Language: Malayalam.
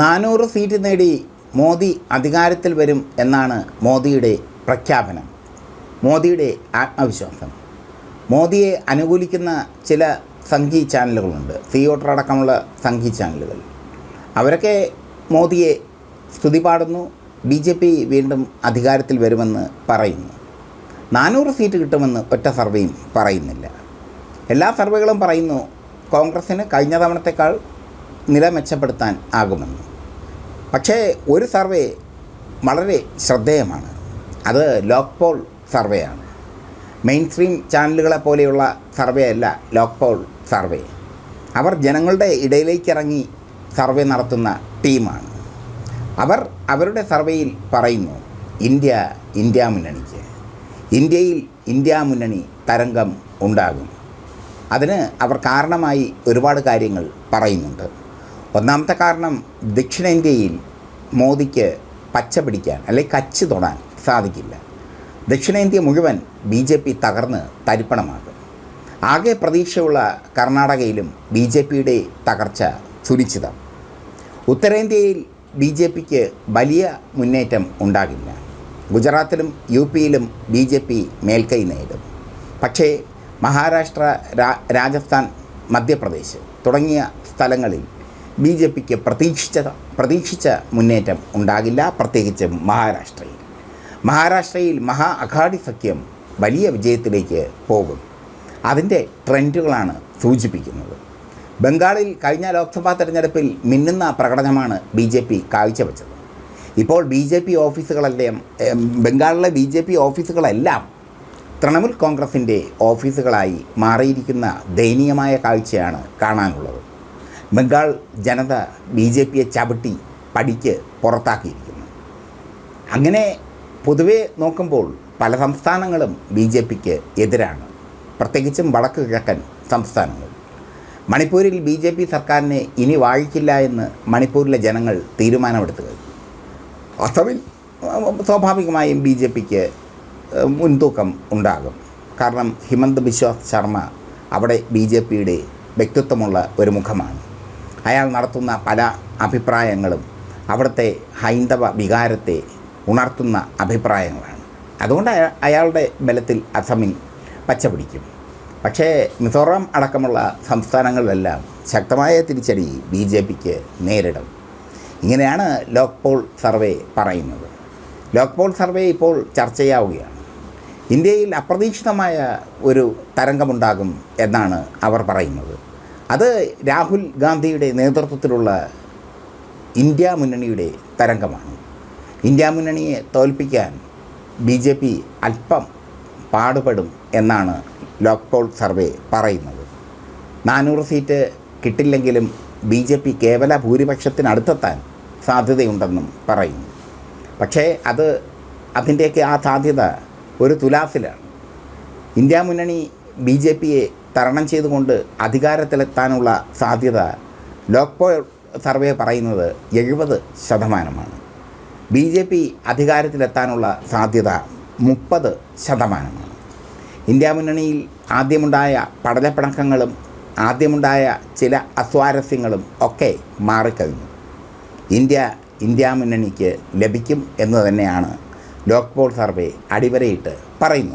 നാനൂറ് സീറ്റ് നേടി മോദി അധികാരത്തിൽ വരും എന്നാണ് മോദിയുടെ പ്രഖ്യാപനം. മോദിയുടെ ആത്മവിശ്വാസം. മോദിയെ അനുകൂലിക്കുന്ന ചില സംഘി ചാനലുകളുണ്ട്. തിയേറ്റർ അടക്കമുള്ള സംഘി ചാനലുകൾ. അവരൊക്കെ മോദിയെ സ്തുതി പാടുന്നു ബി ജെ പി വീണ്ടും അധികാരത്തിൽ വരുമെന്ന് പറയുന്നു. നാനൂറ് സീറ്റ് കിട്ടുമെന്ന് ഒറ്റ സർവേയും പറയുന്നില്ല. എല്ലാ സർവേകളും പറയുന്നു കോൺഗ്രസ്സിന് കഴിഞ്ഞ തവണത്തേക്കാൾ നില മെച്ചപ്പെടുത്താൻ ആകുമെന്ന്. പക്ഷേ ഒരു സർവേ വളരെ ശ്രദ്ധേയമാണ്. അത് ലോക്ക് പോൾ സർവേയാണ്. മെയിൻ സ്ട്രീം ചാനലുകളെ പോലെയുള്ള സർവേ അല്ല ലോക്ക് പോൾ സർവേ. അവർ ജനങ്ങളുടെ ഇടയിലേക്ക് ഇറങ്ങി സർവേ നടത്തുന്ന ടീമാണ്. അവർ അവരുടെ സർവേയിൽ പറയുന്നു ഇന്ത്യ ഇന്ത്യ മുന്നണിക്ക്. ഇന്ത്യയിൽ ഇന്ത്യ മുന്നണി തരംഗം ഉണ്ടാകും. അതിന് അവർ കാരണമായി ഒരുപാട് കാര്യങ്ങൾ പറയുന്നുണ്ട്. ഒന്നാമത്തെ കാരണം ദക്ഷിണേന്ത്യയിൽ മോദിക്ക് പച്ച പിടിക്കാൻ അല്ലെങ്കിൽ കച്ച് തൊടാൻ സാധിക്കില്ല. ദക്ഷിണേന്ത്യ മുഴുവൻ ബി ജെ പി തകർന്ന് തരിപ്പണമാകും ആകെ പ്രതീക്ഷയുള്ള കർണാടകയിലും ബി ജെ പിയുടെ തകർച്ച സുനിശ്ചിതം. ഉത്തരേന്ത്യയിൽ ബി ജെ പിക്ക് വലിയ മുന്നേറ്റം ഉണ്ടാകില്ല. ഗുജറാത്തിലും യു പിയിലും ബി ജെ പി മേൽക്കൈ നേടും. പക്ഷേ മഹാരാഷ്ട്ര രാജസ്ഥാൻ മധ്യപ്രദേശ് തുടങ്ങിയ സ്ഥലങ്ങളിൽ ബി ജെ പിക്ക് പ്രതീക്ഷിച്ച പ്രതീക്ഷിച്ച മുന്നേറ്റം ഉണ്ടാകില്ല പ്രത്യേകിച്ച് മഹാരാഷ്ട്രയിൽ. മഹാരാഷ്ട്രയിൽ മഹാ അഘാടി സഖ്യം വലിയ വിജയത്തിലേക്ക് പോകും. അതിന്റെ ട്രെൻഡുകളാണ് സൂചിപ്പിക്കുന്നത്. ബംഗാളിൽ കഴിഞ്ഞ ലോക്സഭാ തെരഞ്ഞെടുപ്പിൽ മിന്നുന്ന പ്രകടനമാണ് ബി ജെ പി കാഴ്ചവെച്ചത്. ഇപ്പോൾ ബി ജെ പി ഓഫീസുകളെല്ലാം ബംഗാളിലെ ബി ജെ പി ഓഫീസുകളെല്ലാം തൃണമൂൽ കോൺഗ്രസിന്റെ ഓഫീസുകളായി മാറിയിരിക്കുന്ന ദയനീയമായ കാഴ്ചയാണ് കാണാനുള്ളത്. ബംഗാൾ ജനത ബി ജെ പിയെ ചവിട്ടി പടിക്ക് പുറത്താക്കിയിരിക്കുന്നു. അങ്ങനെ പൊതുവെ നോക്കുമ്പോൾ പല സംസ്ഥാനങ്ങളും ബി ജെ പിക്ക് എതിരാണ്. പ്രത്യേകിച്ചും വടക്ക് കിഴക്കൻ സംസ്ഥാനങ്ങൾ. മണിപ്പൂരിൽ ബി ജെ പി സർക്കാരിനെ ഇനി വാഴിക്കില്ല എന്ന് മണിപ്പൂരിലെ ജനങ്ങൾ തീരുമാനമെടുത്തു കഴിഞ്ഞു. അസമിൽ സ്വാഭാവികമായും ബി ജെ പിക്ക് മുൻതൂക്കം ഉണ്ടാകും. കാരണം ഹിമന്ത് ബിശ്വാസ് ശർമ്മ അവിടെ ബി ജെ പിയുടെ വ്യക്തിത്വമുള്ള ഒരു മുഖമാണ്. അയാൾ നടത്തുന്ന പല അഭിപ്രായങ്ങളും അവിടുത്തെ ഹൈന്ദവ വികാരത്തെ ഉണർത്തുന്ന അഭിപ്രായങ്ങളാണ്. അതുകൊണ്ട് അയാളുടെ ബലത്തിൽ അസമിൽ പച്ച പിടിക്കും പക്ഷേ മിസോറാം അടക്കമുള്ള സംസ്ഥാനങ്ങളിലെല്ലാം ശക്തമായ തിരിച്ചടി ബി ജെ പിക്ക് നേരിടും. ഇങ്ങനെയാണ് ലോക്പോൾ സർവേ പറയുന്നത്. ലോക്പോൾ സർവേ ഇപ്പോൾ ചർച്ചയാവുകയാണ് ഇന്ത്യയിൽ അപ്രതീക്ഷിതമായ ഒരു തരംഗമുണ്ടാകും എന്നാണ് അവർ പറയുന്നത്. അത് രാഹുൽ ഗാന്ധിയുടെ നേതൃത്വത്തിലുള്ള ഇന്ത്യ മുന്നണിയുടെ തരംഗമാണ്. ഇന്ത്യ മുന്നണിയെ തോൽപ്പിക്കാൻ ബി ജെ പി അല്പം പാടുപെടും എന്നാണ് ലോക്പോൾ സർവേ പറയുന്നത്. നാനൂറ് സീറ്റ് കിട്ടില്ലെങ്കിലും ബി ജെ പി കേവല ഭൂരിപക്ഷത്തിനടുത്തെത്താൻ സാധ്യതയുണ്ടെന്നും പറയുന്നു. പക്ഷേ അത് അതിന്റെയൊക്കെ ആ സാധ്യത ഒരു തുലാസിലാണ്. ഇന്ത്യ മുന്നണി ബി ജെ പിയെ തരണം ചെയ്തുകൊണ്ട് അധികാരത്തിലെത്താനുള്ള സാധ്യത ലോക്പോൾ സർവേ പറയുന്നത് എഴുപത് ശതമാനമാണ്. ബി ജെ പി അധികാരത്തിലെത്താനുള്ള സാധ്യത മുപ്പത് ശതമാനമാണ്. ഇന്ത്യ മുന്നണിയിൽ ആദ്യമുണ്ടായ പടലപ്പിണക്കങ്ങളും ആദ്യമുണ്ടായ ചില അസ്വാരസ്യങ്ങളും ഒക്കെ മാറിക്കഴിഞ്ഞു. ഇന്ത്യ ഇന്ത്യ മുന്നണിക്ക് ലഭിക്കും എന്ന് തന്നെയാണ് ലോക്പോൾ സർവേ അടിവരയിട്ട് പറയുന്നത്.